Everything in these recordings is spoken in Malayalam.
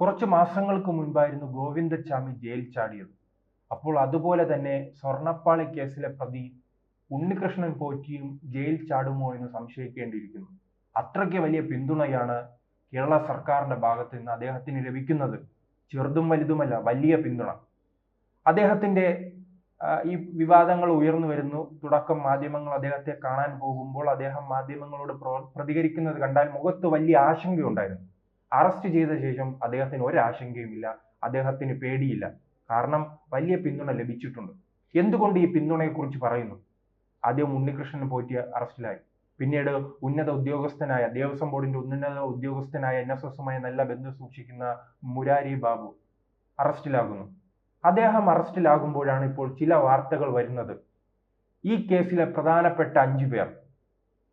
കുറച്ച് മാസങ്ങൾക്ക് മുൻപായിരുന്നു ഗോവിന്ദച്ചാമി ജയിൽ ചാടിയത്. അപ്പോൾ അതുപോലെ തന്നെ സ്വർണപ്പാളി കേസിലെ പ്രതി ഉണ്ണികൃഷ്ണൻ പോറ്റിയും ജയിൽ ചാടുമോ എന്ന് സംശയിക്കേണ്ടിയിരിക്കുന്നു. അത്രയ്ക്ക് വലിയ പിന്തുണയാണ് കേരള സർക്കാരിന്റെ ഭാഗത്ത് നിന്ന് അദ്ദേഹത്തിന് ലഭിക്കുന്നത്. ചെറുതും വലുതുമല്ല വലിയ പിന്തുണ. അദ്ദേഹത്തിന്റെ ഈ വിവാദങ്ങൾ ഉയർന്നു വരുന്നു. തുടക്കം മാധ്യമങ്ങൾ അദ്ദേഹത്തെ കാണാൻ പോകുമ്പോൾ അദ്ദേഹം മാധ്യമങ്ങളോട് പ്രോ- പ്രതികരിക്കുന്നത് കണ്ടാൽ മുഖത്ത് വലിയ ആശങ്കയുണ്ടായിരുന്നു. അറസ്റ്റ് ചെയ്ത ശേഷം അദ്ദേഹത്തിന് ഒരു ആശങ്കയുമില്ല അദ്ദേഹത്തിന് പേടിയില്ല. കാരണം വലിയ പിന്തുണ ലഭിച്ചിട്ടുണ്ട്. എന്തുകൊണ്ട് ഈ പിന്തുണയെക്കുറിച്ച് പറയുന്നു? ആദ്യം ഉണ്ണികൃഷ്ണൻ പോറ്റി അറസ്റ്റിലായി. പിന്നീട് ഉന്നത ഉദ്യോഗസ്ഥനായ ദേവസ്വം ബോർഡിന്റെ ഉന്നത ഉദ്യോഗസ്ഥനായ എൻ എസ് എസുമായി നല്ല ബന്ധം സൂക്ഷിക്കുന്ന മുരാരി ബാബു അറസ്റ്റിലാകുന്നു. അദ്ദേഹം അറസ്റ്റിലാകുമ്പോഴാണ് ഇപ്പോൾ ചില വാർത്തകൾ വരുന്നത്. ഈ കേസിലെ പ്രധാനപ്പെട്ട അഞ്ചു പേർ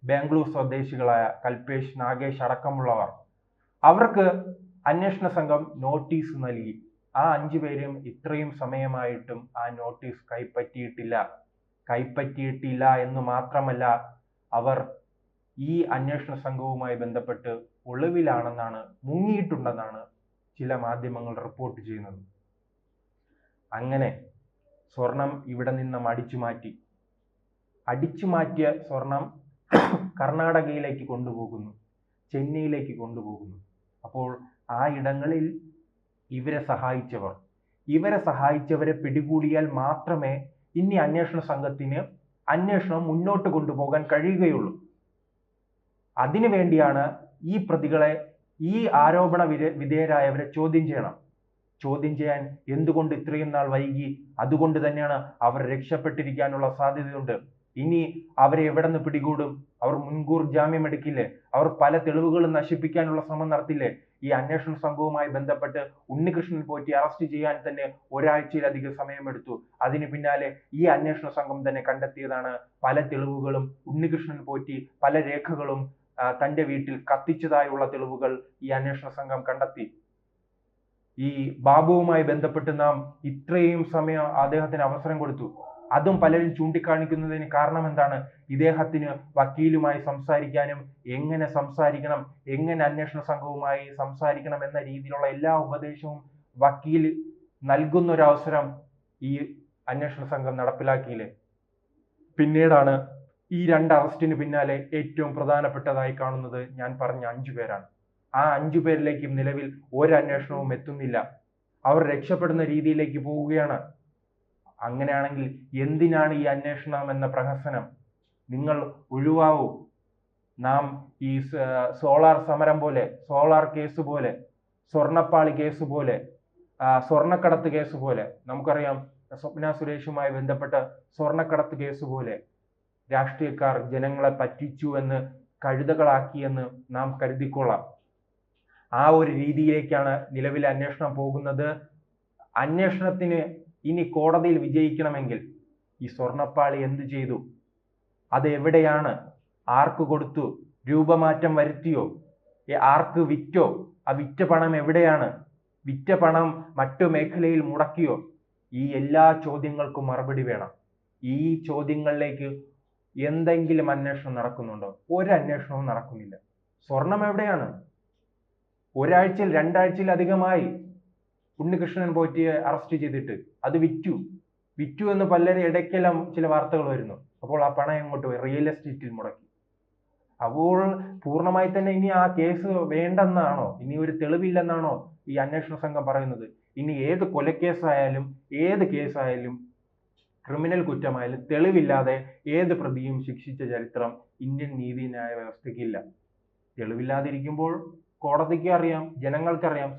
ബാംഗ്ലൂർ സ്വദേശികളായ കൽപേഷ് നാഗേഷ് അടക്കമുള്ളവർ അവർക്ക് അന്വേഷണ സംഘം നോട്ടീസ് നൽകി. ആ അഞ്ചു പേരും ഇത്രയും സമയമായിട്ടും ആ നോട്ടീസ് കൈപ്പറ്റിയിട്ടില്ല. കൈപ്പറ്റിയിട്ടില്ല എന്ന് മാത്രമല്ല അവർ ഈ അന്വേഷണ സംഘവുമായി ബന്ധപ്പെട്ട് ഒളിവിലാണെന്നാണ് മുങ്ങിയിട്ടുണ്ടെന്നാണ് ചില മാധ്യമങ്ങൾ റിപ്പോർട്ട് ചെയ്യുന്നത്. അങ്ങനെ സ്വർണം ഇവിടെ നിന്നും അടിച്ചു മാറ്റി. അടിച്ചു മാറ്റിയ സ്വർണം കർണാടകയിലേക്ക് കൊണ്ടുപോകുന്നു. ചെന്നൈയിലേക്ക് കൊണ്ടുപോകുന്നു. അപ്പോൾ ആ ഇടങ്ങളിൽ ഇവരെ സഹായിച്ചവർ. ഇവരെ സഹായിച്ചവരെ പിടികൂടിയാൽ മാത്രമേ ഇനി അന്വേഷണ സംഘത്തിന് അന്വേഷണം മുന്നോട്ട് കൊണ്ടുപോകാൻ കഴിയുകയുള്ളൂ. അതിനു വേണ്ടിയാണ് ഈ പ്രതികളെ ഈ ആരോപണ വിധേയരായവരെ ചോദ്യം ചെയ്യണം. ചോദ്യം ചെയ്യാൻ എന്തുകൊണ്ട് ഇത്രയും നാൾ വൈകി? അതുകൊണ്ട് തന്നെയാണ് അവർ രക്ഷപ്പെട്ടിരിക്കാനുള്ള സാധ്യതയുണ്ട്. ഇനി അവരെ എവിടെ നിന്ന് പിടികൂടും? അവർ മുൻകൂർ ജാമ്യം എടുക്കില്ലേ? അവർ പല തെളിവുകളും നശിപ്പിക്കാനുള്ള ശ്രമം നടത്തില്ലേ? ഈ അന്വേഷണ സംഘവുമായി ബന്ധപ്പെട്ട് ഉണ്ണികൃഷ്ണൻ പോറ്റി അറസ്റ്റ് ചെയ്യാൻ തന്നെ ഒരാഴ്ചയിലധികം സമയമെടുത്തു. അതിന് പിന്നാലെ ഈ അന്വേഷണ സംഘം തന്നെ കണ്ടെത്തിയതാണ് പല തെളിവുകളും ഉണ്ണികൃഷ്ണൻ പോറ്റി പല രേഖകളും തന്റെ വീട്ടിൽ കത്തിച്ചതായുള്ള തെളിവുകൾ ഈ അന്വേഷണ സംഘം കണ്ടെത്തി. ഈ ബാബുവുമായി ബന്ധപ്പെട്ട് നാം ഇത്രയും സമയം അദ്ദേഹത്തിന് അവസരം കൊടുത്തു. അതും പലരും ചൂണ്ടിക്കാണിക്കുന്നതിന് കാരണം എന്താണ് ഇദ്ദേഹത്തിന് വക്കീലുമായി സംസാരിക്കാനും എങ്ങനെ സംസാരിക്കണം എങ്ങനെ അന്വേഷണ സംഘവുമായി സംസാരിക്കണം എന്ന രീതിയിലുള്ള എല്ലാ ഉപദേശവും വക്കീൽ നൽകുന്ന ഒരു അവസരം ഈ അന്വേഷണ സംഘം നടപ്പിലാക്കിയില്ലേ? പിന്നീടാണ് ഈ രണ്ട് അറസ്റ്റിന് പിന്നാലെ ഏറ്റവും പ്രധാനപ്പെട്ടതായി കാണുന്നത് ഞാൻ പറഞ്ഞ അഞ്ചു പേരാണ്. ആ അഞ്ചു പേരിലേക്കും നിലവിൽ ഒരു അന്വേഷണവും എത്തുന്നില്ല. അവർ രക്ഷപ്പെടുന്ന രീതിയിലേക്ക് പോവുകയാണ്. അങ്ങനെയാണെങ്കിൽ എന്തിനാണ് ഈ അന്വേഷണം എന്ന പ്രഹസനം? നിങ്ങൾ ഒഴിവാവൂ. നാം ഈ സോളാർ സമരം പോലെ സോളാർ കേസ് പോലെ സ്വർണപ്പാളി കേസ് പോലെ സ്വർണക്കടത്ത് കേസ് പോലെ നമുക്കറിയാം സ്വപ്ന സുരേഷുമായി ബന്ധപ്പെട്ട സ്വർണക്കടത്ത് കേസ് പോലെ രാഷ്ട്രീയക്കാർ ജനങ്ങളെ പറ്റിച്ചു എന്ന് കഴുതകളാക്കിയെന്ന് നാം കരുതിക്കൊള്ളാം. ആ ഒരു രീതിയിലേക്കാണ് നിലവിലെ അന്വേഷണം പോകുന്നത്. അന്വേഷണത്തിന് ഇനി കോടതിയിൽ വിജയിക്കണമെങ്കിൽ ഈ സ്വർണപ്പാളി എന്തു ചെയ്തു? അത് എവിടെയാണ്? ആർക്ക് കൊടുത്തു? രൂപമാറ്റം വരുത്തിയോ? ആർക്ക് വിറ്റോ? ആ വിറ്റ പണം എവിടെയാണ്? വിറ്റ പണം മറ്റു മേഖലയിൽ മുടക്കിയോ? ഈ എല്ലാ ചോദ്യങ്ങൾക്കും മറുപടി വേണം. ഈ ചോദ്യങ്ങളിലേക്ക് എന്തെങ്കിലും അന്വേഷണം നടക്കുന്നുണ്ടോ? ഒരു അന്വേഷണവും നടക്കുന്നില്ല. സ്വർണം എവിടെയാണ്? ഒരാഴ്ചയിൽ രണ്ടാഴ്ചയിലധികമായി ഉണ്ണികൃഷ്ണൻ പോറ്റിയെ അറസ്റ്റ് ചെയ്തിട്ട്. അത് വിറ്റു. വിറ്റു എന്ന് പലരും ഇടയ്ക്കെല്ലാം ചില വാർത്തകൾ വരുന്നു. അപ്പോൾ ആ പണം എങ്ങോട്ട് പോയി? റിയൽ എസ്റ്റേറ്റിൽ മുടക്കി. അപ്പോൾ പൂർണമായി തന്നെ ഇനി ആ കേസ് വേണ്ടെന്നാണോ? ഇനി ഒരു തെളിവില്ലെന്നാണോ ഈ അന്വേഷണ സംഘം പറയുന്നത്? ഇനി ഏത് കൊലക്കേസായാലും ഏത് കേസായാലും ക്രിമിനൽ കുറ്റമായാലും തെളിവില്ലാതെ ഏത് പ്രതിയും ശിക്ഷിച്ച ചരിത്രം ഇന്ത്യൻ നീതിന്യായ വ്യവസ്ഥയ്ക്കില്ല തെളിവില്ലാതിരിക്കുമ്പോൾ കോടതിക്ക് അറിയാം ജനങ്ങൾക്കറിയാം.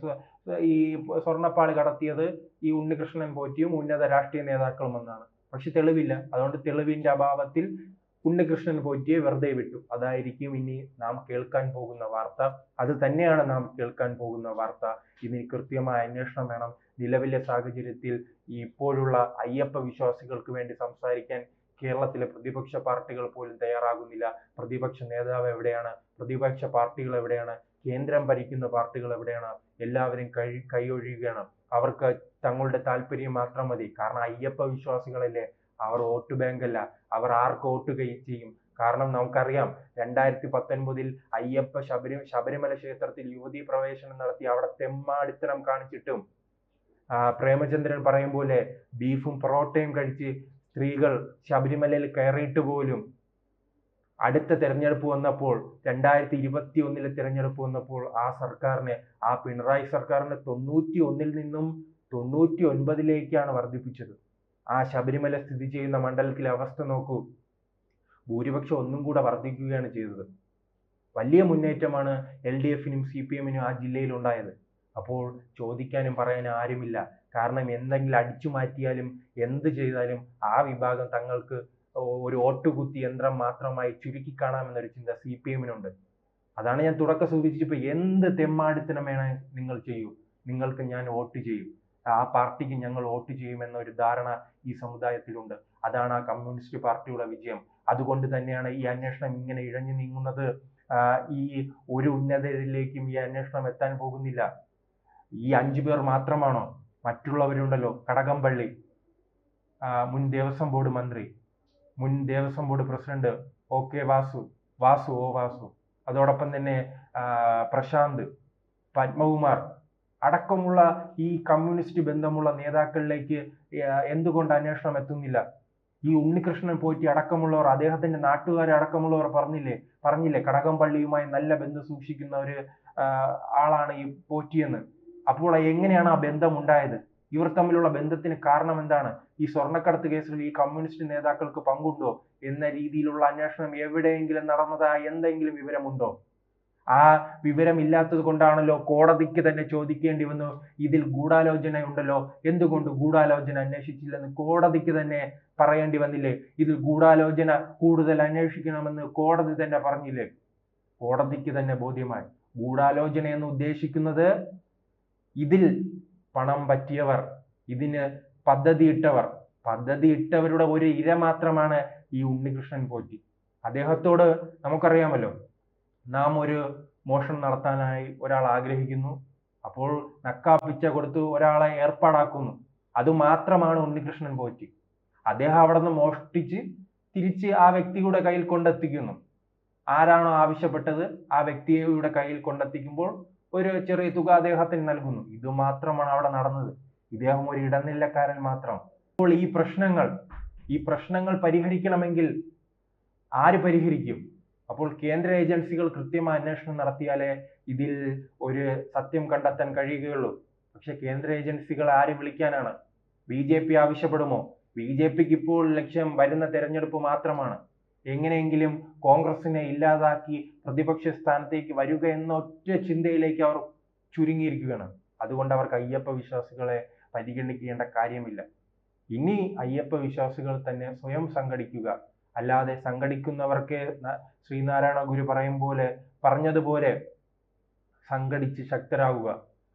ഈ സ്വർണപ്പാളി കടത്തിയത് ഈ ഉണ്ണികൃഷ്ണൻ പോറ്റിയും ഉന്നത രാഷ്ട്രീയ നേതാക്കളും എന്നാണ്. പക്ഷെ തെളിവില്ല. അതുകൊണ്ട് തെളിവിന്റെ അഭാവത്തിൽ ഉണ്ണികൃഷ്ണൻ പോറ്റിയെ വെറുതെ വിട്ടു. അതായിരിക്കും ഇനി നാം കേൾക്കാൻ പോകുന്ന വാർത്ത. അത് തന്നെയാണ് നാം കേൾക്കാൻ പോകുന്ന വാർത്ത. ഇനി കൃത്യമായ അന്വേഷണം വേണം. നിലവിലെ സാഹചര്യത്തിൽ ഇപ്പോഴുള്ള അയ്യപ്പ വിശ്വാസികൾക്ക് വേണ്ടി സംസാരിക്കാൻ കേരളത്തിലെ പ്രതിപക്ഷ പാർട്ടികൾ പോലും തയ്യാറാകുന്നില്ല. പ്രതിപക്ഷ നേതാവ് എവിടെയാണ്? പ്രതിപക്ഷ പാർട്ടികൾ എവിടെയാണ്? കേന്ദ്രം ഭരിക്കുന്ന പാർട്ടികൾ എവിടെയാണ്? എല്ലാവരും കൈ കൈയൊഴിയുകയാണ് അവർക്ക് തങ്ങളുടെ താല്പര്യം മാത്രം മതി. കാരണം അയ്യപ്പ വിശ്വാസികളല്ലേ? അവർ വോട്ട് ബാങ്ക് അല്ല അവർ ആർക്ക് വോട്ട് ചെയ്യും? കാരണം നമുക്കറിയാം രണ്ടായിരത്തി പത്തൊൻപതിൽ അയ്യപ്പ ശബരി ശബരിമല ക്ഷേത്രത്തിൽ യുവതി പ്രവേശനം നടത്തി അവിടെ തെമ്മാടിത്തരം കാണിച്ചിട്ടും പ്രേമചന്ദ്രൻ പറയും പോലെ ബീഫും പൊറോട്ടയും കഴിച്ച് സ്ത്രീകൾ ശബരിമലയിൽ കയറിയിട്ട് പോലും അടുത്ത തെരഞ്ഞെടുപ്പ് വന്നപ്പോൾ രണ്ടായിരത്തി ഇരുപത്തി ഒന്നിലെ തെരഞ്ഞെടുപ്പ് വന്നപ്പോൾ ആ സർക്കാരിനെ ആ പിണറായി സർക്കാരിനെ തൊണ്ണൂറ്റി ഒന്നിൽ നിന്നും തൊണ്ണൂറ്റി ഒൻപതിലേക്കാണ് വർദ്ധിപ്പിച്ചത്. ആ ശബരിമല സ്ഥിതി ചെയ്യുന്ന മണ്ഡലത്തിലെ അവസ്ഥ നോക്കൂ. ഭൂരിപക്ഷം ഒന്നും കൂടെ വർദ്ധിക്കുകയാണ് ചെയ്തത്. വലിയ മുന്നേറ്റമാണ് എൽ ഡി എഫിനും സി പി എമ്മിനും ആ ജില്ലയിൽ ഉണ്ടായത് അപ്പോൾ ചോദിക്കാനും പറയാനും ആരുമില്ല. കാരണം എന്തെങ്കിലും അടിച്ചു മാറ്റിയാലും എന്ത് ചെയ്താലും ആ വിഭാഗം തങ്ങൾക്ക് ഒരു ഓട്ടുകുത്തി യന്ത്രം മാത്രമായി ചുരുക്കി കാണാമെന്നൊരു ചിന്ത സി പി എമ്മിനുണ്ട്. അതാണ് ഞാൻ തുടക്കം സൂചിപ്പിച്ചപ്പോൾ എന്ത് തെമ്മാടിത്തനം വേണേ നിങ്ങൾ ചെയ്യൂ. നിങ്ങൾക്ക് ഞാൻ വോട്ട് ചെയ്യും. ആ പാർട്ടിക്ക് ഞങ്ങൾ വോട്ട് ചെയ്യുമെന്ന ഒരു ധാരണ ഈ സമുദായത്തിലുണ്ട്. അതാണ് ആ കമ്മ്യൂണിസ്റ്റ് പാർട്ടിയുടെ വിജയം. അതുകൊണ്ട് തന്നെയാണ് ഈ അന്വേഷണം ഇങ്ങനെ ഇഴഞ്ഞു നീങ്ങുന്നത്. ഈ ഒരു ഉന്നതരിലേക്കും ഈ അന്വേഷണം എത്താൻ പോകുന്നില്ല. ഈ അഞ്ചു പേർ മാത്രമാണോ? മറ്റുള്ളവരുണ്ടല്ലോ. കടകംപള്ളി മുൻ ദേവസ്വം ബോർഡ് മന്ത്രി. മുൻ Devaswom board president O K Vasu Vasu O Vasu. അതോടൊപ്പം തന്നെ പ്രശാന്ത് പത്മകുമാർ. അടക്കമുള്ള ഈ കമ്മ്യൂണിസ്റ്റ് ബന്ധമുള്ള നേതാക്കളിലേക്ക് എന്തുകൊണ്ട് അന്വേഷണം എത്തുന്നില്ല? ഈ ഉണ്ണികൃഷ്ണൻ പോറ്റി അടക്കമുള്ളവർ അദ്ദേഹത്തിന്റെ നാട്ടുകാരെ അടക്കമുള്ളവർ പറഞ്ഞില്ലേ? പറഞ്ഞില്ലേ? കടകംപള്ളിയുമായി നല്ല ബന്ധം സൂക്ഷിക്കുന്ന ഒരു ആളാണ് ഈ പോറ്റിയെന്ന്. അപ്പോൾ എങ്ങനെയാണ് ആ ബന്ധം ഉണ്ടായത്? ഇവർ തമ്മിലുള്ള ബന്ധത്തിന് കാരണം എന്താണ് ഈ സ്വർണക്കടത്ത് കേസിൽ ഈ കമ്മ്യൂണിസ്റ്റ് നേതാക്കൾക്ക് പങ്കുണ്ടോ? എന്ന രീതിയിലുള്ള അന്വേഷണം എവിടെയെങ്കിലും നടന്നതായി എന്തെങ്കിലും വിവരമുണ്ടോ? ആ വിവരമില്ലാത്തത് കൊണ്ടാണല്ലോ കോടതിക്ക് തന്നെ ചോദിക്കേണ്ടി വന്നു ഇതിൽ ഗൂഢാലോചന ഉണ്ടല്ലോ എന്തുകൊണ്ട് ഗൂഢാലോചന അന്വേഷിച്ചില്ലെന്ന് കോടതിക്ക് തന്നെ പറയേണ്ടി വന്നില്ലേ? ഇതിൽ ഗൂഢാലോചന കൂടുതൽ അന്വേഷിക്കണമെന്ന് കോടതി തന്നെ പറഞ്ഞില്ലേ? കോടതിക്ക് തന്നെ ബോധ്യമായി. ഗൂഢാലോചന എന്ന് ഉദ്ദേശിക്കുന്നത് ഇതിൽ പണം പറ്റിയവർ ഇതിന് പദ്ധതിയിട്ടവർ. പദ്ധതിയിട്ടവരുടെ ഒരു ഇര മാത്രമാണ് ഈ ഉണ്ണികൃഷ്ണൻ പോറ്റി. അദ്ദേഹത്തോട് നമുക്കറിയാമല്ലോ നാം ഒരു മോഷണം നടത്താനായി ഒരാൾ ആഗ്രഹിക്കുന്നു അപ്പോൾ നക്കാപ്പിച്ച കൊടുത്ത് ഒരാളെ ഏർപ്പാടാക്കുന്നു. അത് മാത്രമാണ് ഉണ്ണികൃഷ്ണൻ പോറ്റി. അദ്ദേഹം അവിടെ നിന്ന് മോഷ്ടിച്ച് തിരിച്ച് ആ വ്യക്തിയുടെ കയ്യിൽ കൊണ്ടെത്തിക്കുന്നു. ആരാണോ ആവശ്യപ്പെട്ടത് ആ വ്യക്തിയുടെ കയ്യിൽ കൊണ്ടെത്തിക്കുമ്പോൾ ഒരു ചെറിയ തുക അദ്ദേഹത്തിന് നൽകുന്നു. ഇത് മാത്രമാണ് അവിടെ നടന്നത്. ഇദ്ദേഹം ഒരു ഇടനിലക്കാരൻ മാത്രം. അപ്പോൾ ഈ പ്രശ്നങ്ങൾ ഈ പ്രശ്നങ്ങൾ പരിഹരിക്കണമെങ്കിൽ ആര് പരിഹരിക്കും? അപ്പോൾ കേന്ദ്ര ഏജൻസികൾ കൃത്യമായ അന്വേഷണം നടത്തിയാലേ ഇതിൽ ഒരു സത്യം കണ്ടെത്താൻ കഴിയുകയുള്ളൂ. പക്ഷെ കേന്ദ്ര ഏജൻസികൾ ആര് വിളിക്കാനാണ്? ബി ജെ പി ആവശ്യപ്പെടുമോ? ബി ജെ പിക്ക് ഇപ്പോൾ ലക്ഷ്യം വരുന്ന തെരഞ്ഞെടുപ്പ് മാത്രമാണ്. എങ്ങനെയെങ്കിലും കോൺഗ്രസിനെ ഇല്ലാതാക്കി പ്രതിപക്ഷ സ്ഥാനത്തേക്ക് വരിക എന്ന ഒറ്റ ചിന്തയിലേക്ക് അവർ ചുരുങ്ങിയിരിക്കുകയാണ്. അതുകൊണ്ട് അവർക്ക് അയ്യപ്പ വിശ്വാസികളെ പരിഗണിക്കേണ്ട കാര്യമില്ല. ഇനി അയ്യപ്പ വിശ്വാസികൾ തന്നെ സ്വയം സംഘടിക്കുക. അല്ലാതെ സംഘടിക്കുന്നവർക്ക് ശ്രീനാരായണ ഗുരു പറയും പോലെ പറഞ്ഞതുപോലെ സംഘടിച്ച് ശക്തരാകുക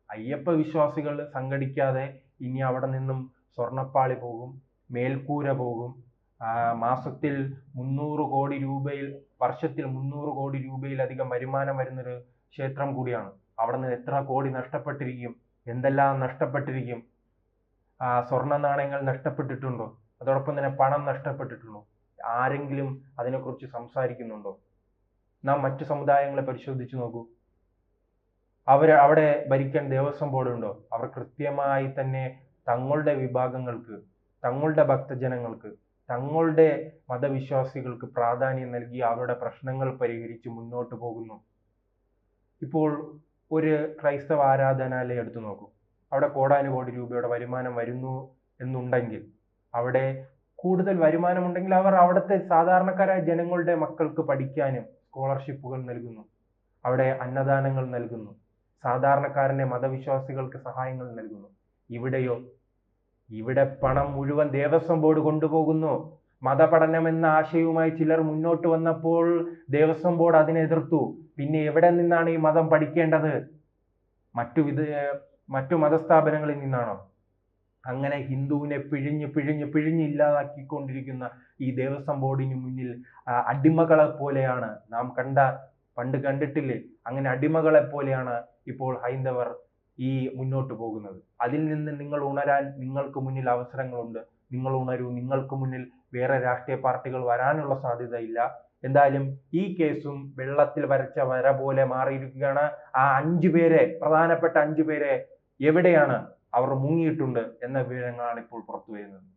അയ്യപ്പ വിശ്വാസികൾ സംഘടിക്കാതെ ഇനി അവിടെ നിന്നും സ്വർണപ്പാളി പോകും മേൽക്കൂര പോകും മാസത്തിൽ മുന്നൂറ് കോടി രൂപയിൽ വർഷത്തിൽ മുന്നൂറ് കോടി രൂപയിലധികം വരുമാനം വരുന്നൊരു ക്ഷേത്രം കൂടിയാണ്. അവിടെ നിന്ന് എത്ര കോടി നഷ്ടപ്പെട്ടിരിക്കും എന്തെല്ലാം നഷ്ടപ്പെട്ടിരിക്കും സ്വർണ നാണയങ്ങൾ നഷ്ടപ്പെട്ടിട്ടുണ്ടോ അതോടൊപ്പം തന്നെ പണം നഷ്ടപ്പെട്ടിട്ടുണ്ടോ ആരെങ്കിലും അതിനെക്കുറിച്ച് സംസാരിക്കുന്നുണ്ടോ? നാം മറ്റു സമുദായങ്ങളെ പരിശോധിച്ചു നോക്കൂ. അവർ അവിടെ ഭരിക്കാൻ ദേവസ്വം ബോർഡ് ഉണ്ടോ അവർ കൃത്യമായി തന്നെ തങ്ങളുടെ വിഭാഗങ്ങൾക്ക് തങ്ങളുടെ ഭക്തജനങ്ങൾക്ക് തങ്ങളുടെ മതവിശ്വാസികൾക്ക് പ്രാധാന്യം നൽകി അവരുടെ പ്രശ്നങ്ങൾ പരിഹരിച്ച് മുന്നോട്ട് പോകുന്നു. ഇപ്പോൾ ഒരു ക്രൈസ്തവ ആരാധനാലയം എടുത്തു നോക്കൂ. അവിടെ കോടാനുകോടി രൂപയുടെ വരുമാനം വരുന്നു എന്നുണ്ടെങ്കിൽ അവിടെ കൂടുതൽ വരുമാനമുണ്ടെങ്കിൽ അവർ അവിടുത്തെ സാധാരണക്കാരായ ജനങ്ങളുടെ മക്കൾക്ക് പഠിക്കാനും സ്കോളർഷിപ്പുകൾ നൽകുന്നു. അവിടെ അന്നദാനങ്ങൾ നൽകുന്നു. സാധാരണക്കാരന്റെ മതവിശ്വാസികൾക്ക് സഹായങ്ങൾ നൽകുന്നു. ഇവിടെയോ ഇവിടെ പണം മുഴുവൻ ദേവസ്വം ബോർഡ് കൊണ്ടുപോകുന്നു. മതപഠനം എന്ന ആശയവുമായി ചിലർ മുന്നോട്ട് വന്നപ്പോൾ ദേവസ്വം ബോർഡ് അതിനെ എതിർത്തു. പിന്നെ എവിടെ നിന്നാണ് ഈ മതം പഠിക്കേണ്ടത്? മറ്റു വിധ മറ്റു മതസ്ഥാപനങ്ങളിൽ നിന്നാണോ? അങ്ങനെ ഹിന്ദുവിനെ പിഴിഞ്ഞ് പിഴിഞ്ഞ് പിഴിഞ്ഞ് ഇല്ലാതാക്കിക്കൊണ്ടിരിക്കുന്ന ഈ ദേവസ്വം ബോർഡിന് മുന്നിൽ അടിമകളെ പോലെയാണ്. നാം കണ്ട പണ്ട് കണ്ടിട്ടില്ലേ? അങ്ങനെ അടിമകളെ പോലെയാണ് ഇപ്പോൾ ഹൈന്ദവർ ഈ മുന്നോട്ട് പോകുന്നത്. അതിൽ നിന്ന് നിങ്ങൾ ഉണരാൻ നിങ്ങൾക്ക് മുന്നിൽ അവസരങ്ങളുണ്ട്. നിങ്ങൾ ഉണരൂ. നിങ്ങൾക്ക് മുന്നിൽ വേറെ രാഷ്ട്രീയ പാർട്ടികൾ വരാനുള്ള സാധ്യതയില്ല. എന്തായാലും ഈ കേസും വെള്ളത്തിൽ വരച്ച വര പോലെ മാറിയിരിക്കുകയാണ്. ആ അഞ്ചു പേരെ പ്രധാനപ്പെട്ട അഞ്ചു പേരെ എവിടെയാണ് അവർ മുങ്ങിയിട്ടുണ്ട് എന്ന വിവരങ്ങളാണ് ഇപ്പോൾ പുറത്തു വരുന്നത്